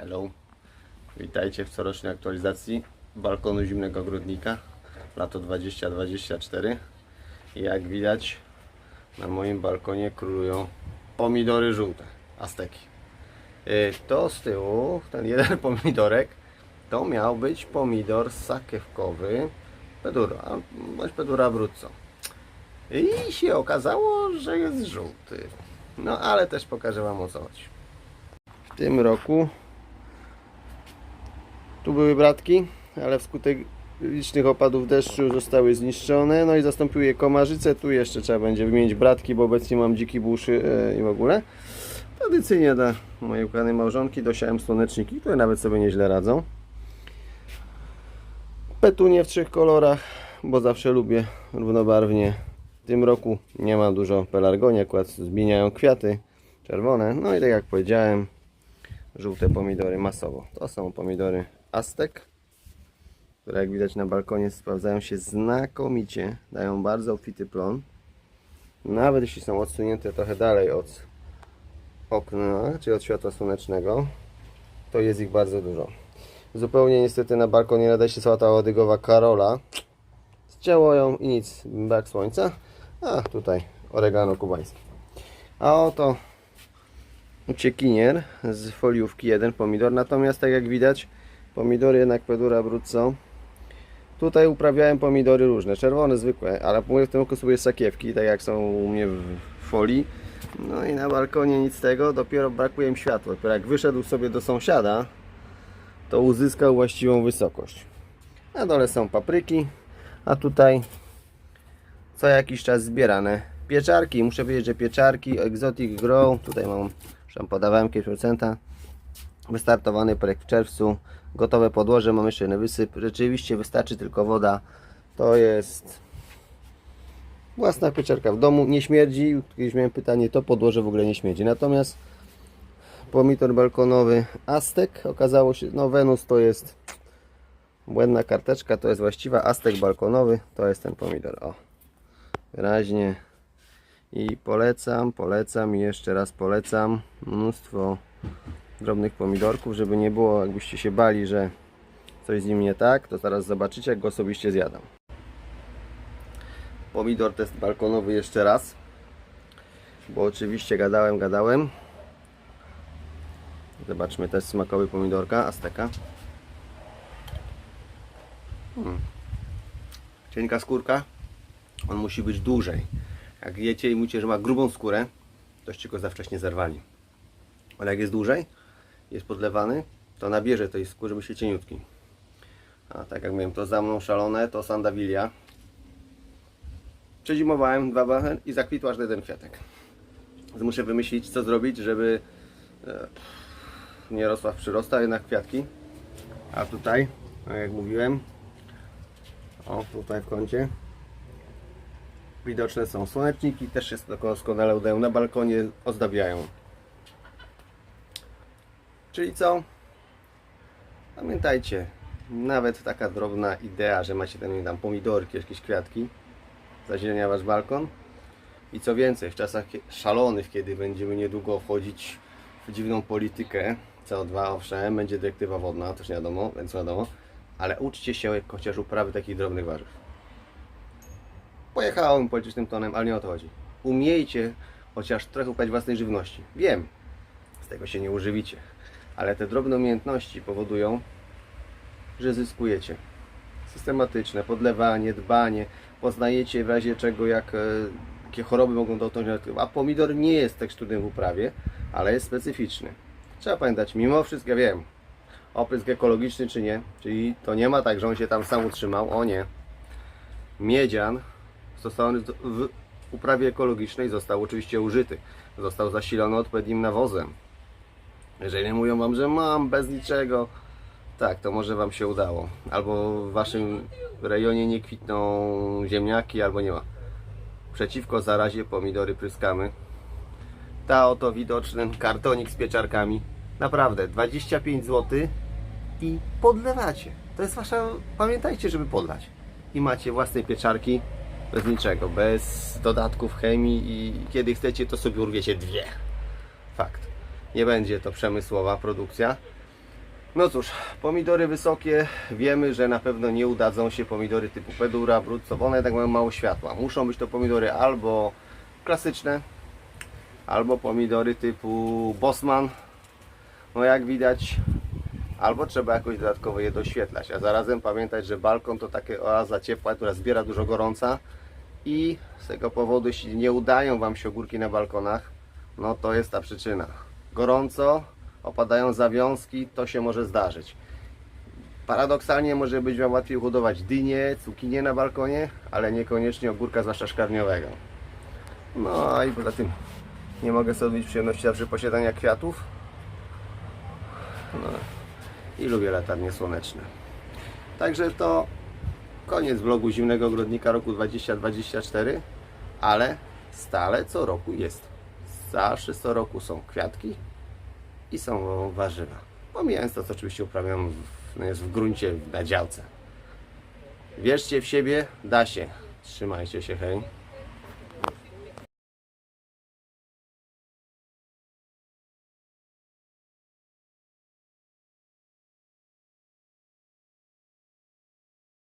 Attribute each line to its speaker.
Speaker 1: Hello. Witajcie w corocznej aktualizacji balkonu zimnego ogrodnika lato 2024. I Jak widać na moim balkonie królują pomidory żółte, azteki. Y, To z tyłu, ten jeden pomidorek, to miał być pomidor sakiewkowy Pedura, bądź Pedura Abruzzo. I się okazało, że jest żółty. No ale też pokażę Wam o co chodzi. W tym roku tu były bratki, ale wskutek licznych opadów deszczu zostały zniszczone. No i zastąpiły je komarzyce. Tu jeszcze trzeba będzie wymienić bratki, bo obecnie mam dziki buszy e, i w ogóle. Tradycyjnie dla mojej ukochanej małżonki dosiałem słoneczniki, które nawet sobie nieźle radzą. Petunie w trzech kolorach, bo zawsze lubię równobarwnie. W tym roku nie ma dużo pelargonii, akurat zmieniają kwiaty czerwone. No i tak jak powiedziałem, żółte pomidory masowo. To są pomidory Aztek, które jak widać na balkonie sprawdzają się znakomicie. Dają bardzo obfity plon. Nawet jeśli są odsunięte trochę dalej od okna, czy od światła słonecznego, to jest ich bardzo dużo. Zupełnie niestety na balkonie nadaje się sałata łodygowa Karola. Zcięło ją i nic, brak słońca. A tutaj oregano kubańskie. A oto uciekinier z foliówki, jeden pomidor. Natomiast tak jak widać, pomidory jednak Pedura Abruzzo. Tutaj uprawiałem pomidory różne, czerwone, zwykłe, ale mówię w tym roku sobie sakiewki, tak jak są u mnie w folii. No i na balkonie nic tego, dopiero brakuje im światła. Dopiero jak wyszedł sobie do sąsiada, to uzyskał właściwą wysokość. Na dole są papryki, a tutaj co jakiś czas zbierane pieczarki. Muszę powiedzieć, że pieczarki Exotic Grow, tutaj mam, już podawałem kiedyś procenta, wystartowany projekt w czerwcu, gotowe podłoże, mam jeszcze wysyp, rzeczywiście wystarczy tylko woda, to jest własna pieczarka w domu, nie śmierdzi, kiedyś miałem pytanie, to podłoże w ogóle nie śmierdzi, natomiast pomidor balkonowy Aztek, okazało się, no Wenus to jest błędna karteczka, to jest właściwa, Aztek balkonowy, to jest ten pomidor, o wyraźnie. I polecam, polecam i jeszcze raz polecam. Mnóstwo drobnych pomidorków, żeby nie było jakbyście się bali, że coś z nim nie tak, to zaraz zobaczycie jak go osobiście zjadam. Pomidor test balkonowy jeszcze raz, bo oczywiście gadałem, gadałem. Zobaczmy test smakowy pomidorka, azteka. Hmm. Cienka skórka, on musi być dłużej. Jak jecie i mówicie, że ma grubą skórę, toście go za wcześnie zerwali. Ale jak jest dłużej, jest podlewany, to nabierze tej skóry, żeby się cieniutki. A tak jak mówiłem, to za mną szalone, to sandawilia. Przezimowałem dwa bachy i zakwitł aż jeden kwiatek. Więc muszę wymyślić, co zrobić, żeby e, nie rosła w przyrosta, jednak kwiatki. A tutaj, tak jak mówiłem, o tutaj w kącie, widoczne są słoneczniki, też się doskonale udają na balkonie, ozdabiają. Czyli co? Pamiętajcie, nawet taka drobna idea, że macie tam, tam pomidorki, jakieś kwiatki, zazielenia wasz balkon. I co więcej, w czasach szalonych, kiedy będziemy niedługo wchodzić w dziwną politykę, CO2 owszem, będzie dyrektywa wodna, też nie wiadomo, więc wiadomo, ale uczcie się chociaż uprawy takich drobnych warzyw. Pojechałem politycznym tonem, ale nie o to chodzi. Umiejcie chociaż trochę uprawiać własnej żywności. Wiem, z tego się nie używicie, ale te drobne umiejętności powodują, że zyskujecie. Systematyczne podlewanie, dbanie, poznajecie w razie czego, jak, e, jakie choroby mogą dotknąć. A pomidor nie jest trudny w uprawie, ale jest specyficzny. Trzeba pamiętać, mimo wszystko, ja wiem, oprysk ekologiczny czy nie, czyli to nie ma tak, że on się tam sam utrzymał, o nie. Miedzian stosowany w uprawie ekologicznej został oczywiście użyty. Został zasilony odpowiednim nawozem. Jeżeli mówią Wam, że mam bez niczego, tak, to może Wam się udało. Albo w Waszym rejonie nie kwitną ziemniaki, albo nie ma. Przeciwko zarazie pomidory pryskamy. Ta oto widoczny kartonik z pieczarkami. Naprawdę, 25 zł i podlewacie. To jest Wasza... Pamiętajcie, żeby podlać. I macie własne pieczarki bez niczego, bez dodatków chemii i kiedy chcecie, to sobie urwiecie dwie. Fakt. Nie będzie to przemysłowa produkcja. No cóż, pomidory wysokie, wiemy, że na pewno nie udadzą się pomidory typu Pedura, Bruzzo, bo one jednak mają mało światła. Muszą być to pomidory albo klasyczne, albo pomidory typu Bosman. No jak widać, albo trzeba jakoś dodatkowo je doświetlać. A zarazem pamiętać, że balkon to takie oaza ciepła, która zbiera dużo gorąca i z tego powodu, jeśli nie udają Wam się ogórki na balkonach, no to jest ta przyczyna. Gorąco, opadają zawiązki, to się może zdarzyć. Paradoksalnie może być Wam łatwiej hodować dynie, cukinie na balkonie, ale niekoniecznie ogórka, zwłaszcza szkarniowego. No i poza tym nie mogę sobie odbyć przyjemności zawsze posiadania kwiatów. No i lubię latarnie słoneczne. Także to koniec vlogu Zimnego Ogrodnika roku 2024, ale stale co roku jest. Co roku są kwiatki i są warzywa. Pomijając to, co oczywiście uprawiam w, no jest w gruncie, na działce. Wierzcie w siebie, da się. Trzymajcie się, hej.